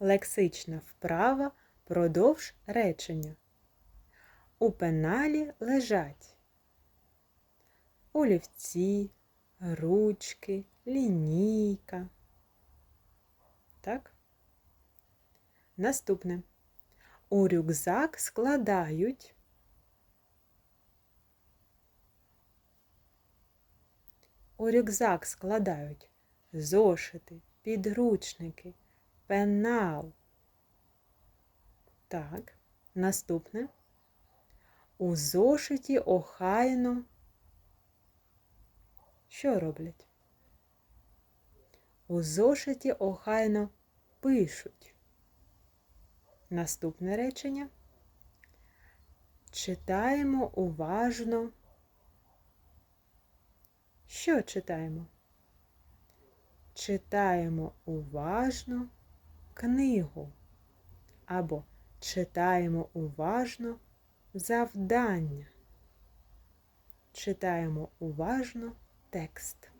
Лексична вправа продовж речення. У пеналі лежать олівці, ручки, лінійка. Так? Наступне. У рюкзак складають У рюкзак складають зошити, підручники, пенал. Так, наступне. У зошиті охайно. Що роблять? У зошиті охайно пишуть. Наступне речення. Читаємо уважно. Що читаємо? Читаємо уважно книгу або читаємо уважно завдання. Читаємо уважно текст.